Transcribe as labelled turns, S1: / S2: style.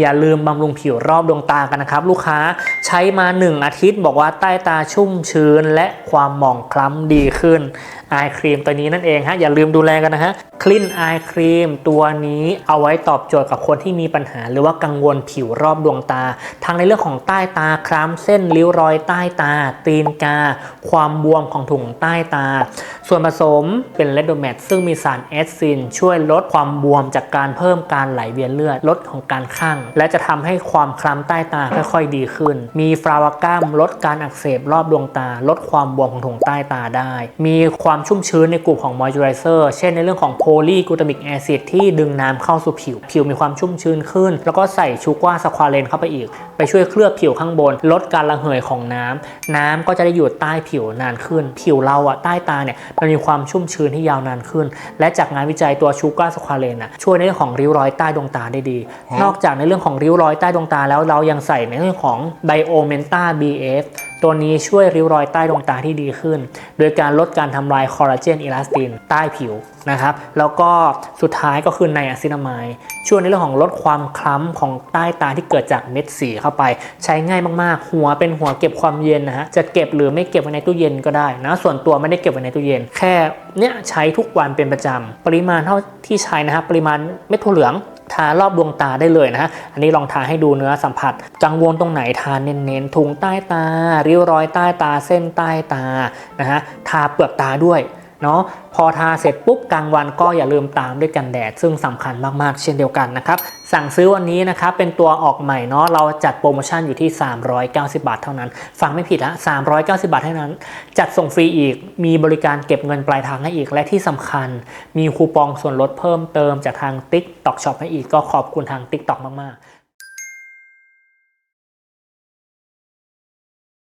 S1: อย่าลืมบำรุงผิวรอบดวงตากันนะครับ ลูกค้าใช้มา 1 อาทิตย์ บอกว่าใต้ตาชุ่มชื้น และความหมองคล้ำดีขึ้นอายครีมตัวนี้นั่นเองฮะอย่าลืมดูแลกันนะฮะคลินอายครีมตัวนี้เอาไว้ตอบโจทย์กับคนที่มีปัญหา หรือว่ากังวลผิวรอบดวงตา ทั้งในเรื่องของใต้ตาคล้ำเส้นริ้วรอยใต้ตา ตีนกา ความบวมของถุงใต้ตา ส่วนผสมเป็นเลดโดแมทซึ่งมีสารแอสซินช่วยลดความบวมจากการเพิ่มการไหลเวียนเลือดลดของการข้างและจะทำให้ความคล้ำใต้ตาค่อยๆดีขึ้น มีฟลาวากัมลดการอักเสบรอบดวงตา ลดความบวมของถุงใต้ตาได้ มีความชุ่มชื้นในกลุ่มของมอยเจอไรเซอร์เช่นในเรื่องของโพลีกลูตามิกแอซิดที่ดึงน้ำเข้าสู่ผิว ผิวมีความชุ่มชื้นขึ้น แล้วก็ใส่ชูกว่าสควาเลนเข้าไปอีก ไปช่วยเคลือบผิวข้างบน ลดการระเหยของน้ำน้ำก็จะได้อยู่ใต้ผิวนานขึ้น ผิวเราอะใต้ตาเนี่ยมันมีความชุ่มชื้นที่ยาวนานขึ้น และจากงานวิจัยตัวชูการ์สควาเลนอะช่วยในเรื่องของริ้วรอยใต้ดวงตาได้ดี นอกจากในเรื่องื่องของริ้วรอยใต้ดวงตาแล้วเรายังใส่ในเรื่องของไบโอเมนตา BF ตัวนี้ช่วยริ้วรอยใต้ดวงตาที่ดีขึ้น โดยการลดการทำลายคอลลาเจนอิลาสตินใต้ผิว นะครับแล้วก็สุดท้ายก็คือไนอะซินามายช่วยในเรื่องของลดความคล้ำของใต้ตาที่เกิดจากเม็ดสีเข้าไป ใช้ง่ายมากๆ หัวเป็นหัวเก็บความเย็นนะฮะจะเก็บหรือไม่เก็บไว้ในตู้เย็นก็ได้นะส่วนตัวไม่ได้เก็บไว้ในตู้เย็น แค่เนี้ยใช้ทุกวันเป็นประจำปริมาณเท่าที่ใช้นะฮะปริมาณเม็ดถั่วเหลืองทารอบดวงตาได้เลยนะฮะ อันนี้ลองทาให้ดูเนื้อสัมผัส กังวลตรงไหนทาเน้นๆถุงใต้ตา ริ้วรอยใต้ตาเส้นใต้ตานะฮะ ทาเปลือกตาด้วย เนาะพอทาเสร็จปุ๊บกลางวันก็อย่าลืมตามด้วยกันแดด ซึ่งสำคัญมากๆ เช่นเดียวกันนะครับ สั่งซื้อวันนี้นะครับเป็นตัวออกใหม่เนาะเราจัดโปรโมชั่นอยู่ที่ 390 บาทเท่านั้น ฟังไม่ผิดฮะ390 บาทเท่านั้น จัดส่งฟรีอีกมีบริการเก็บเงินปลายทางให้อีกและที่สำคัญ มีคูปองส่วนลดเพิ่มเติมจากทาง TikTok Shop ให้อีกก็ขอบคุณทาง TikTok มากๆ